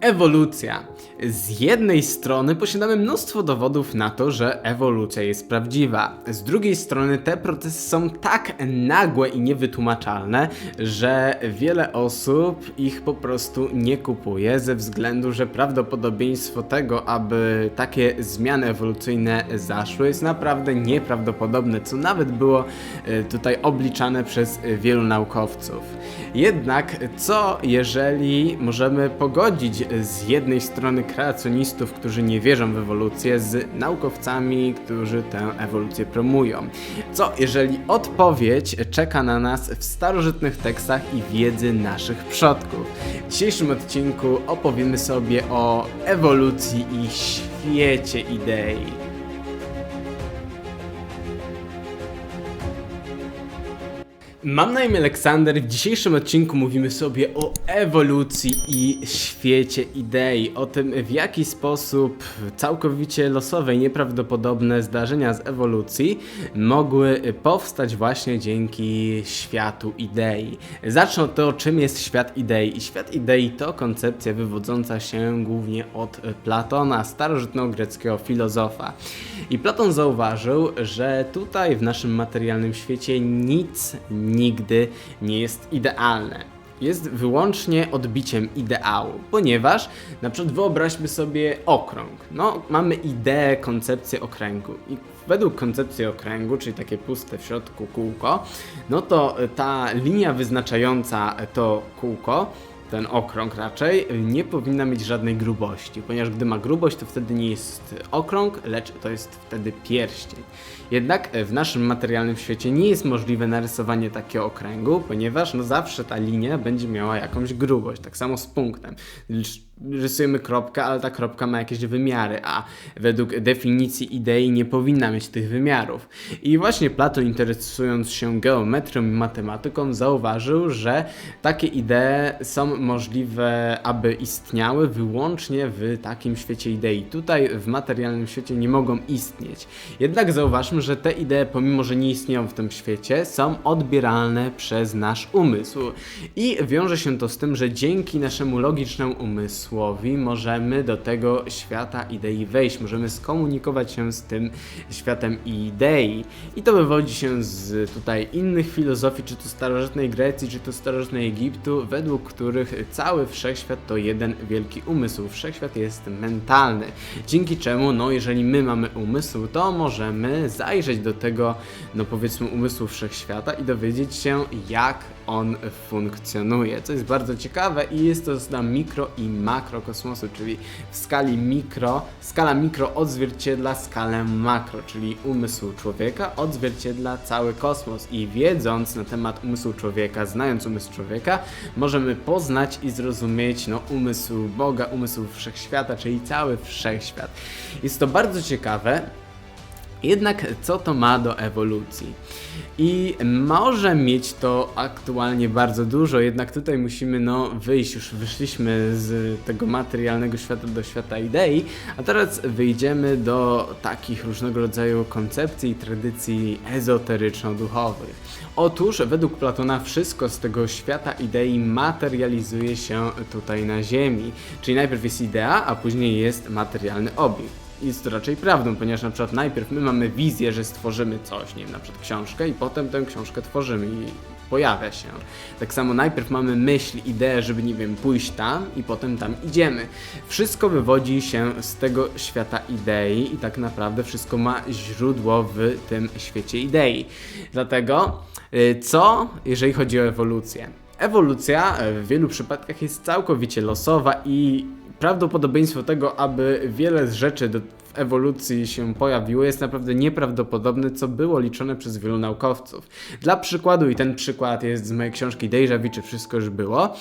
Ewolucja. Z jednej strony posiadamy mnóstwo dowodów na to, że ewolucja jest prawdziwa. Z drugiej strony te procesy są tak nagłe i niewytłumaczalne, że wiele osób ich po prostu nie kupuje ze względu, że prawdopodobieństwo tego, aby takie zmiany ewolucyjne zaszły jest naprawdę nieprawdopodobne, co nawet było e, tutaj obliczane przez wielu naukowców. Jednak co jeżeli możemy pogodzić z jednej strony kreacjonistów, którzy nie wierzą w ewolucję, z naukowcami, którzy tę ewolucję promują? Co jeżeli odpowiedź czeka na nas w starożytnych tekstach i wiedzy naszych przodków? W dzisiejszym odcinku opowiemy sobie o ewolucji i świecie idei. Mam na imię Aleksander. W dzisiejszym odcinku mówimy sobie o ewolucji i świecie idei. O tym, w jaki sposób całkowicie losowe i nieprawdopodobne zdarzenia z ewolucji mogły powstać właśnie dzięki światu idei. Zacznę od tego, czym jest świat idei. I świat idei to koncepcja wywodząca się głównie od Platona, starożytnogreckiego filozofa. I Platon zauważył, że tutaj w naszym materialnym świecie nic nigdy nie jest idealne. Jest wyłącznie odbiciem ideału, ponieważ na przykład wyobraźmy sobie okrąg. No, mamy ideę, koncepcję okręgu i według koncepcji okręgu, czyli takie puste w środku kółko, no to ta linia wyznaczająca to kółko ten okrąg raczej nie powinna mieć żadnej grubości, ponieważ gdy ma grubość, to wtedy nie jest okrąg, lecz to jest wtedy pierścień. Jednak w naszym materialnym świecie nie jest możliwe narysowanie takiego okręgu, ponieważ no zawsze ta linia będzie miała jakąś grubość, tak samo z punktem. Rysujemy kropkę, ale ta kropka ma jakieś wymiary, a według definicji idei nie powinna mieć tych wymiarów. I właśnie Platon, interesując się geometrią i matematyką, zauważył, że takie idee są możliwe, aby istniały wyłącznie w takim świecie idei. Tutaj w materialnym świecie nie mogą istnieć. Jednak zauważmy, że te idee, pomimo że nie istnieją w tym świecie, są odbieralne przez nasz umysł. I wiąże się to z tym, że dzięki naszemu logicznemu umysłowi możemy do tego świata idei wejść, możemy skomunikować się z tym światem idei. I to wywodzi się z tutaj innych filozofii, czy to starożytnej Grecji, czy to starożytnej Egiptu, według których cały wszechświat to jeden wielki umysł. Wszechświat jest mentalny. Dzięki czemu, no jeżeli my mamy umysł, to możemy zajrzeć do tego, no powiedzmy, umysłu wszechświata i dowiedzieć się, jak on funkcjonuje, co jest bardzo ciekawe i jest to na mikro i makro kosmosu, czyli w skali mikro, skala mikro odzwierciedla skalę makro, czyli umysł człowieka odzwierciedla cały kosmos i wiedząc na temat umysłu człowieka, znając umysł człowieka, możemy poznać i zrozumieć no, umysł Boga, umysł wszechświata, czyli cały wszechświat. Jest to bardzo ciekawe, jednak co to ma do ewolucji? I może mieć to aktualnie bardzo dużo, jednak tutaj musimy no wyjść, już wyszliśmy z tego materialnego świata do świata idei, a teraz wyjdziemy do takich różnego rodzaju koncepcji i tradycji ezoteryczno-duchowych. Otóż według Platona wszystko z tego świata idei materializuje się tutaj na Ziemi, czyli najpierw jest idea, a później jest materialny obiekt jest to raczej prawdą, ponieważ na przykład najpierw my mamy wizję, że stworzymy coś, nie wiem, na przykład książkę i potem tę książkę tworzymy i pojawia się. Tak samo najpierw mamy myśl, ideę, żeby, nie wiem, pójść tam i potem tam idziemy. Wszystko wywodzi się z tego świata idei i tak naprawdę wszystko ma źródło w tym świecie idei. Dlatego, y, co jeżeli chodzi o ewolucję? Ewolucja w wielu przypadkach jest całkowicie losowa i prawdopodobieństwo tego, aby wiele z rzeczy ewolucji się pojawiło, jest naprawdę nieprawdopodobne, co było liczone przez wielu naukowców. Dla przykładu, i ten przykład jest z mojej książki Deja Vu, czy wszystko już było,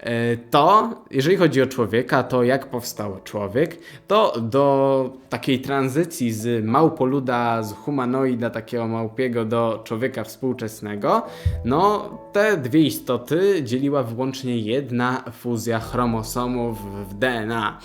e, to jeżeli chodzi o człowieka, to jak powstał człowiek, to do takiej tranzycji z małpoluda, z humanoida takiego małpiego do człowieka współczesnego, no te dwie istoty dzieliła wyłącznie jedna fuzja chromosomów w DNA.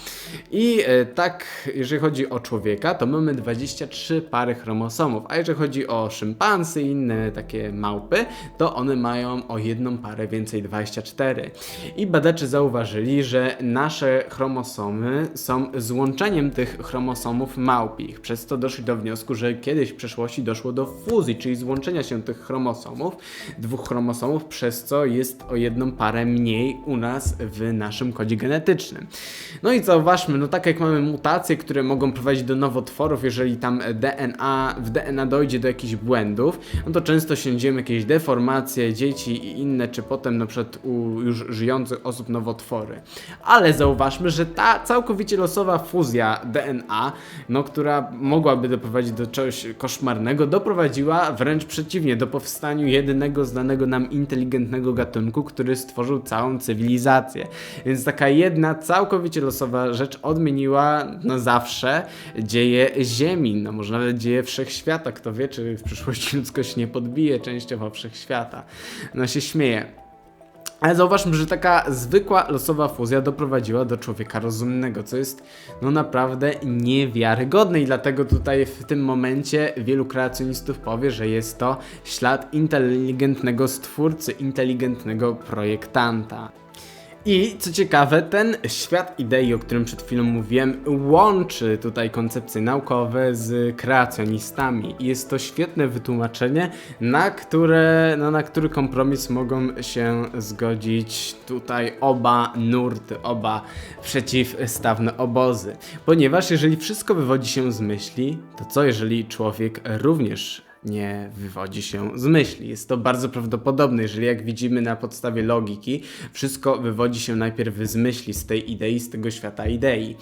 I e, tak, jeżeli chodzi o człowieka, człowieka, to mamy 23 pary chromosomów, a jeżeli chodzi o szympansy i inne takie małpy, to one mają o jedną parę więcej 24. I badacze zauważyli, że nasze chromosomy są złączeniem tych chromosomów małpich. Przez to doszli do wniosku, że kiedyś w przeszłości doszło do fuzji, czyli złączenia się tych chromosomów, dwóch chromosomów, przez co jest o jedną parę mniej u nas w naszym kodzie genetycznym. No i zauważmy, no tak jak mamy mutacje, które mogą prowadzić do nowotworów, jeżeli tam DNA, w DNA dojdzie do jakichś błędów, no to często się dzieją jakieś deformacje dzieci i inne, czy potem na przykład u już żyjących osób nowotwory. Ale zauważmy, że ta całkowicie losowa fuzja DNA, no która mogłaby doprowadzić do czegoś koszmarnego, doprowadziła wręcz przeciwnie, do powstania jedynego znanego nam inteligentnego gatunku, który stworzył całą cywilizację. Więc taka jedna całkowicie losowa rzecz odmieniła na zawsze dzieje Ziemi, no może nawet dzieje wszechświata. Kto wie, czy w przyszłości ludzkość nie podbije częściowo wszechświata. No się śmieje. Ale zauważmy, że taka zwykła losowa fuzja doprowadziła do człowieka rozumnego, co jest no naprawdę niewiarygodne i dlatego tutaj w tym momencie wielu kreacjonistów powie, że jest to ślad inteligentnego stwórcy, inteligentnego projektanta. I co ciekawe, ten świat idei, o którym przed chwilą mówiłem, łączy tutaj koncepcje naukowe z kreacjonistami. I jest to świetne wytłumaczenie, na które, no, na który kompromis mogą się zgodzić tutaj oba nurty, oba przeciwstawne obozy. Ponieważ jeżeli wszystko wywodzi się z myśli, to co jeżeli człowiek również nie wywodzi się z myśli. Jest to bardzo prawdopodobne, jeżeli jak widzimy na podstawie logiki, wszystko wywodzi się najpierw z myśli, z tej idei, z tego świata idei.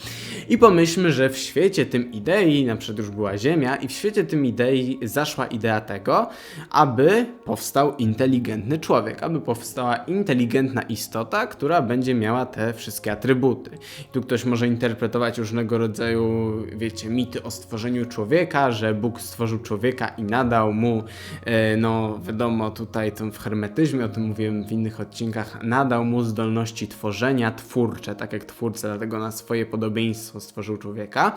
I pomyślmy, że w świecie tym idei, na przykład już była Ziemia, i w świecie tym idei zaszła idea tego, aby powstał inteligentny człowiek, aby powstała inteligentna istota, która będzie miała te wszystkie atrybuty. I tu ktoś może interpretować różnego rodzaju, wiecie, mity o stworzeniu człowieka, że Bóg stworzył człowieka i nadal dał mu, e, no wiadomo, tutaj w hermetyzmie, o tym mówiłem w innych odcinkach, nadał mu zdolności tworzenia twórcze, tak jak twórca, dlatego na swoje podobieństwo stworzył człowieka.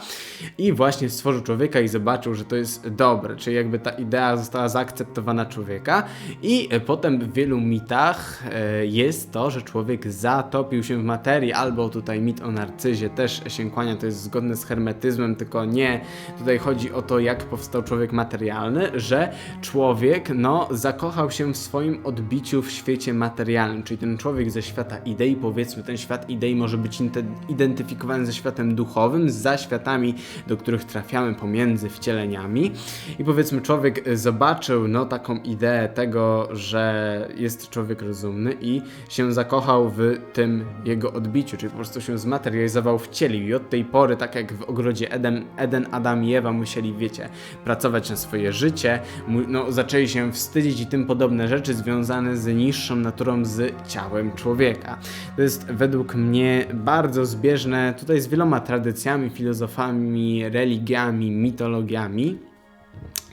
I właśnie stworzył człowieka i zobaczył, że to jest dobre, czyli jakby ta idea została zaakceptowana człowieka. I e, potem w wielu mitach e, jest to, że człowiek zatopił się w materii, albo tutaj mit o narcyzie też się kłania, to jest zgodne z hermetyzmem, tylko nie, tutaj chodzi o to, jak powstał człowiek materialny, że człowiek no, zakochał się w swoim odbiciu w świecie materialnym, czyli ten człowiek ze świata idei, powiedzmy, ten świat idei może być identyfikowany ze światem duchowym, za światami, do których trafiamy pomiędzy wcieleniami. I powiedzmy człowiek zobaczył no, taką ideę tego, że jest człowiek rozumny i się zakochał w tym jego odbiciu, czyli po prostu się zmaterializował, wcielił i od tej pory, tak jak w ogrodzie Eden, Eden Adam i Ewa musieli, wiecie, pracować na swoje życie, no, zaczęli się wstydzić i tym podobne rzeczy związane z niższą naturą, z ciałem człowieka. To jest według mnie bardzo zbieżne tutaj z wieloma tradycjami, filozofami, religiami, mitologiami.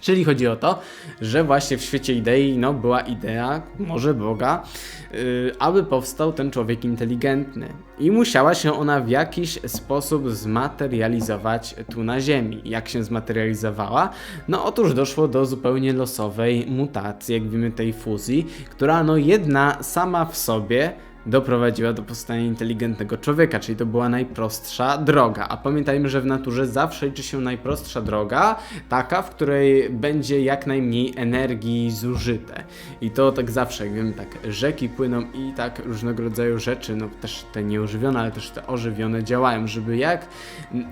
Czyli chodzi o to, że właśnie w świecie idei no, była idea, może Boga, yy, aby powstał ten człowiek inteligentny. I musiała się ona w jakiś sposób zmaterializować tu na Ziemi. Jak się zmaterializowała? No otóż doszło do zupełnie losowej mutacji, jak wiemy, tej fuzji, która no jedna sama w sobie doprowadziła do powstania inteligentnego człowieka, czyli to była najprostsza droga. A pamiętajmy, że w naturze zawsze liczy się najprostsza droga, taka, w której będzie jak najmniej energii zużyte. I to tak zawsze, jak wiemy, tak rzeki płyną i tak różnego rodzaju rzeczy, no też te nieożywione, ale też te ożywione działają, żeby jak,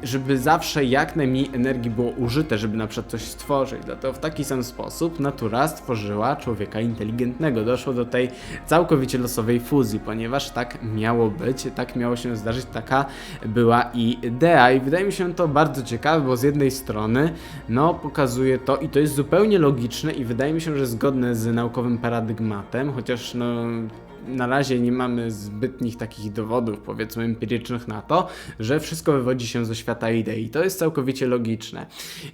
żeby zawsze jak najmniej energii było użyte, żeby na przykład coś stworzyć. Dlatego w taki sam sposób natura stworzyła człowieka inteligentnego. Doszło do tej całkowicie losowej fuzji, ponieważ ponieważ tak miało być, tak miało się zdarzyć, taka była idea. I wydaje mi się to bardzo ciekawe, bo z jednej strony, no, pokazuje to i to jest zupełnie logiczne i wydaje mi się, że zgodne z naukowym paradygmatem, chociaż no na razie nie mamy zbytnich takich dowodów, powiedzmy empirycznych na to, że wszystko wywodzi się ze świata idei. To jest całkowicie logiczne.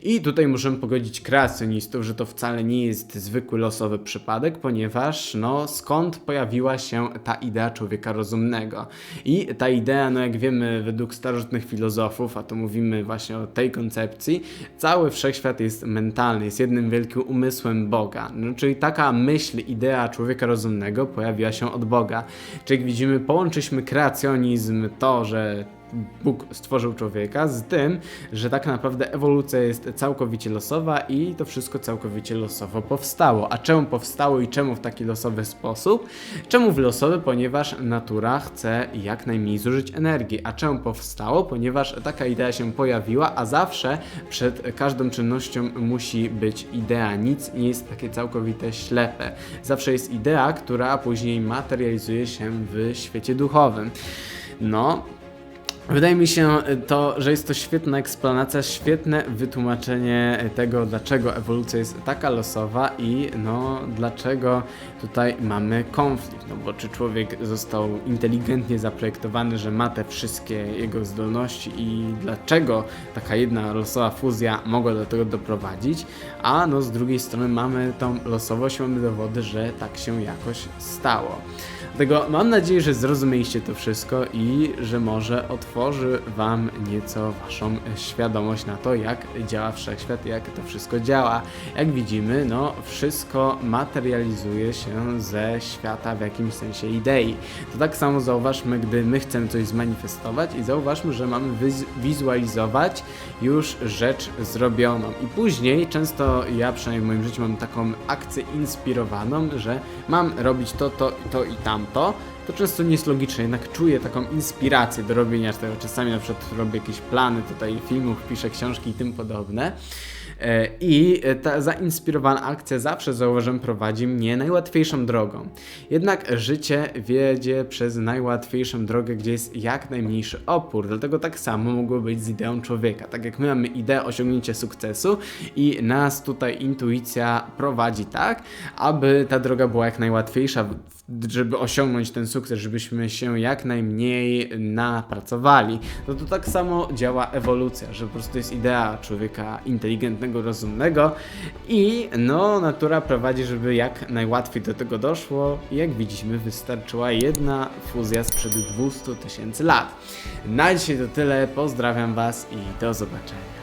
I tutaj możemy pogodzić kreacjonistów, że to wcale nie jest zwykły losowy przypadek, ponieważ no skąd pojawiła się ta idea człowieka rozumnego? I ta idea, no jak wiemy, według starożytnych filozofów, a to mówimy właśnie o tej koncepcji, cały wszechświat jest mentalny, jest jednym wielkim umysłem Boga. No, czyli taka myśl, idea człowieka rozumnego pojawiła się od Boga. Czyli jak widzimy, połączyliśmy kreacjonizm, to, że Bóg stworzył człowieka z tym, że tak naprawdę ewolucja jest całkowicie losowa i to wszystko całkowicie losowo powstało. A czemu powstało i czemu w taki losowy sposób? Czemu w losowy? Ponieważ natura chce jak najmniej zużyć energii. A czemu powstało? Ponieważ taka idea się pojawiła, a zawsze przed każdą czynnością musi być idea. Nic nie jest takie całkowite ślepe. Zawsze jest idea, która później materializuje się w świecie duchowym. No, Wydaje mi się to, że jest to świetna eksplanacja, świetne wytłumaczenie tego, dlaczego ewolucja jest taka losowa i no, dlaczego tutaj mamy konflikt. No bo czy człowiek został inteligentnie zaprojektowany, że ma te wszystkie jego zdolności i dlaczego taka jedna losowa fuzja mogła do tego doprowadzić, a no z drugiej strony mamy tą losowość, mamy dowody, że tak się jakoś stało. Dlatego mam nadzieję, że zrozumieliście to wszystko i że może otworzy Wam nieco Waszą świadomość na to, jak działa wszechświat, jak to wszystko działa. Jak widzimy, no wszystko materializuje się ze świata w jakimś sensie idei. To tak samo zauważmy, gdy my chcemy coś zmanifestować i zauważmy, że mamy wiz- wizualizować już rzecz zrobioną. I później, często ja przynajmniej w moim życiu mam taką akcję inspirowaną, że mam robić to, to, to i tamto, to często nie jest logiczne, jednak czuję taką inspirację do robienia tego. Czasami na przykład robię jakieś plany tutaj filmów, piszę książki i tym podobne. E, I ta zainspirowana akcja zawsze zauważam prowadzi mnie najłatwiejszą drogą. Jednak życie wiedzie przez najłatwiejszą drogę, gdzie jest jak najmniejszy opór. Dlatego tak samo mogło być z ideą człowieka. Tak jak my mamy ideę osiągnięcia sukcesu i nas tutaj intuicja prowadzi tak, aby ta droga była jak najłatwiejsza, żeby osiągnąć ten sukces, żebyśmy się jak najmniej napracowali. No to tak samo działa ewolucja, że po prostu jest idea człowieka inteligentnego, rozumnego i no natura prowadzi, żeby jak najłatwiej do tego doszło jak widzimy wystarczyła jedna fuzja sprzed 200 tysięcy lat. Na dzisiaj to tyle, pozdrawiam Was i do zobaczenia.